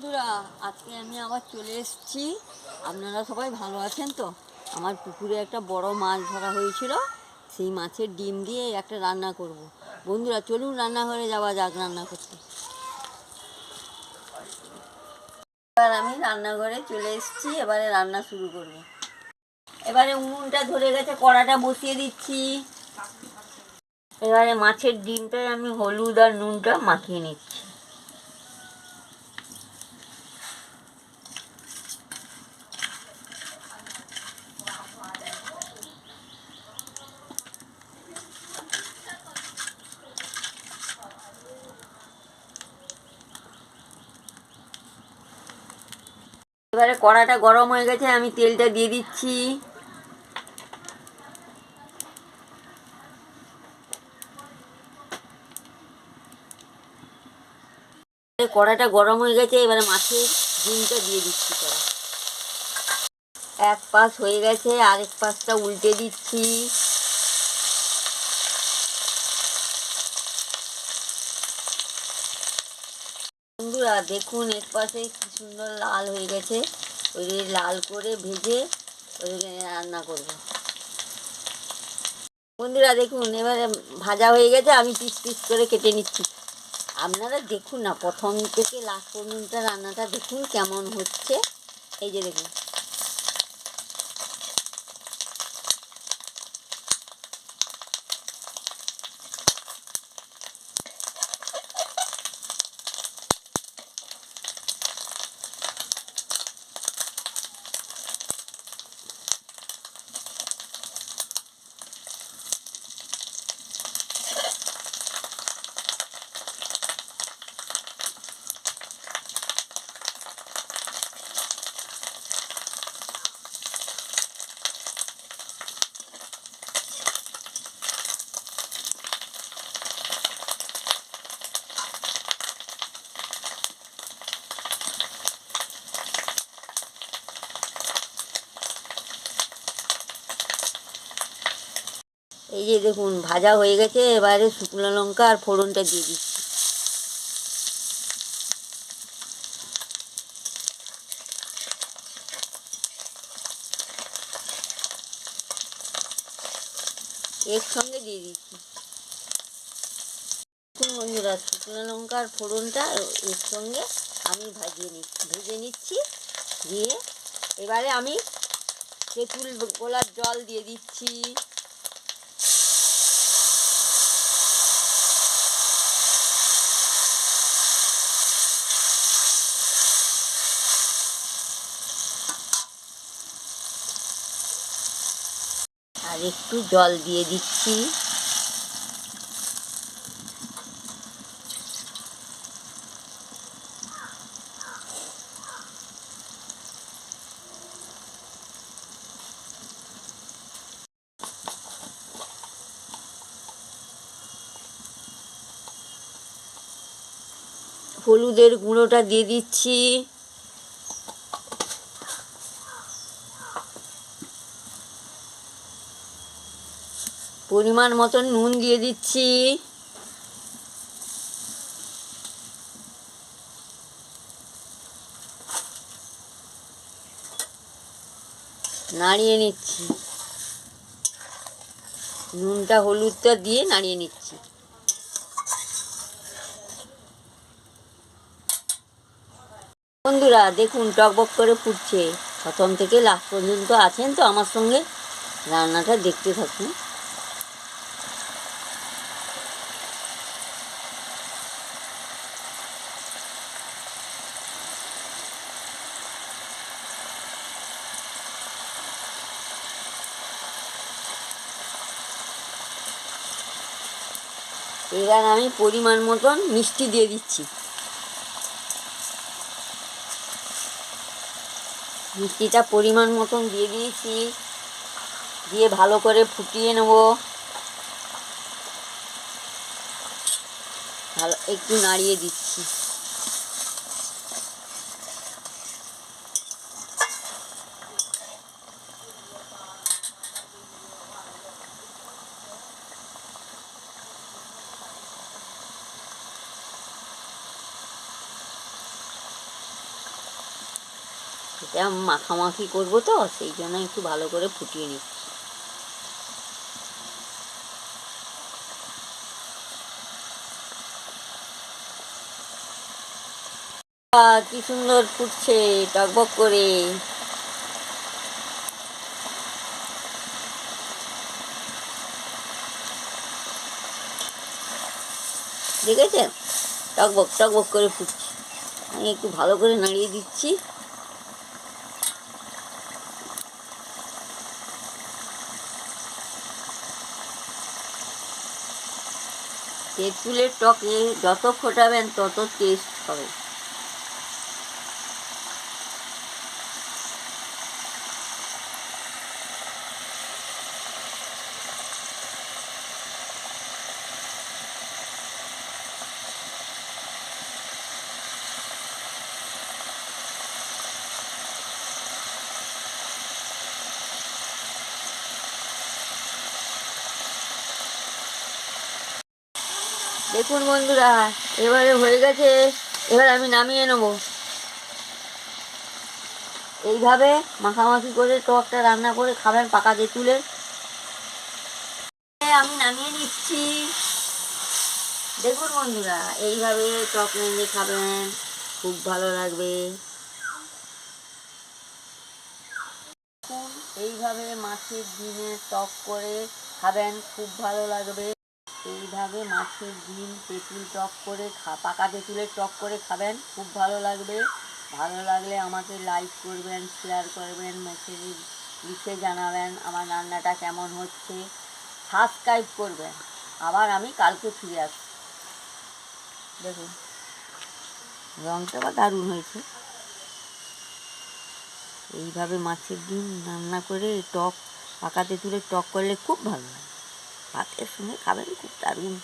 বন্ধুরা, আজকে আমি আবার চলে এসেছি। আপনারা সবাই ভালো আছেন তো? আমার পুকুরে একটা বড় মাছ ধরা হয়েছিল। সেই মাছের ডিম দিয়ে একটা রান্না করব। বন্ধুরা, চলুন রান্নাঘরে যাওয়া যাক রান্না করতে। এবার আমি রান্নাঘরে চলে এসেছি, এবারে রান্না শুরু করব। এবারে উনুনটা ধরে গেছে, কড়াটা বসিয়ে দিচ্ছি। এবারে মাছের ডিমটায় আমি হলুদ আর নুনটা মাখিয়ে নিচ্ছি। এবারে কড়াটা গরম হয়ে গেছে, আমি তেলটা দিয়ে দিচ্ছি। কড়াটা গরম হয়ে গেছে, এবারে মাছের ডিমটা দিয়ে দিচ্ছি এক পাশ হয়ে গেছে, আরেক পাশটা উল্টে দিচ্ছি। বন্ধুরা, দেখুন, এর পাশে কি সুন্দর লাল হয়ে গেছে। ওই লাল করে ভেজে ওই রান্না করব। বন্ধুরা, দেখুন, এবারে ভাজা হয়ে গেছে, আমি পিস পিস করে কেটে নিচ্ছি। আপনারা দেখুন না, প্রথম থেকে লাস্ট পর্যন্ত রান্নাটা দেখুন কেমন হচ্ছে। এই যে দেখুন এই যে দেখুন, ভাজা হয়ে গেছে, এবারে শুকনো লঙ্কা আর ফোড়নটা দিয়ে দিচ্ছি। এর সঙ্গে দিয়ে দিচ্ছি। বন্ধুরা, শুকনো লঙ্কা আর ফোড়নটা এর সঙ্গে আমি ভাজিয়ে নিচ্ছি, ভেজে নিচ্ছি, দিয়ে এবারে আমি তেঁতুল গোলার জল দিয়ে দিচ্ছি। আর একটু জল দিয়ে দিচ্ছি। হলুদের গুঁড়োটা দিয়ে দিচ্ছি। পরিমাণ মতন নুন দিয়ে দিচ্ছি। নাড়িয়ে নিচ্ছি। নুনটা হলুদটা দিয়ে নাড়িয়ে নিচ্ছি। বন্ধুরা, দেখুন টকবক করে ফুটছে। প্রথম থেকে লাস্ট পর্যন্ত আছেন তো আমার সঙ্গে। রান্নাটা দেখতে থাকুন। এবার আমি পরিমাণ মতন মিষ্টি দিয়ে দিচ্ছি। মিষ্টিটা পরিমাণ মতন দিয়ে দিয়েছি। দিয়ে ভালো করে ফুটিয়ে নেব। ভালো, একটু নাড়িয়ে দিচ্ছি। এটা মাখামাখি করব তো, সেই জন্য একটু ভালো করে ফুটিয়ে নিচ্ছি। কি সুন্দর ফুটছে টকবক করে। ঠিক দেখেছেন টকবক টকবক করে ফুটছে। আমি একটু ভালো করে নাড়িয়ে দিচ্ছি। তেঁতুলের টকে যত ফোটাবেন তত টেস্ট হবে। দেখুন বন্ধুরা, এবারে হয়ে গেছে, এবার আমি নামিয়ে নেব। এইভাবে মাখামাখি করে টকটা রান্না করে খাবেন পাকা তেঁতুলের আমি নামিয়ে নিচ্ছি। দেখুন বন্ধুরা, এইভাবে টক রেঁধে খাবেন, খুব ভালো লাগবে। এইভাবে মাছের ডিমের টক করে খাবেন, খুব ভালো লাগবে। এইভাবে মাছের ডিম তেঁতুল টক করে খা, পাকা তেঁতুলের টক করে খাবেন। খুব ভালো লাগবে। ভালো লাগলে আমাকে লাইক করবেন শেয়ার করবেন মেসেজে লিখে জানাবেন আমার রান্নাটা কেমন হচ্ছে। সাবস্ক্রাইব করবেন। আবার আমি কালকে ফিরে আসব। দেখুন রঙটা বা দারুণ হয়েছে। এইভাবে মাছের ডিম রান্না করে টক, পাকা তেঁতুলের টক করলে খুব ভালো লাগে। Mag essen, kann man gut darum.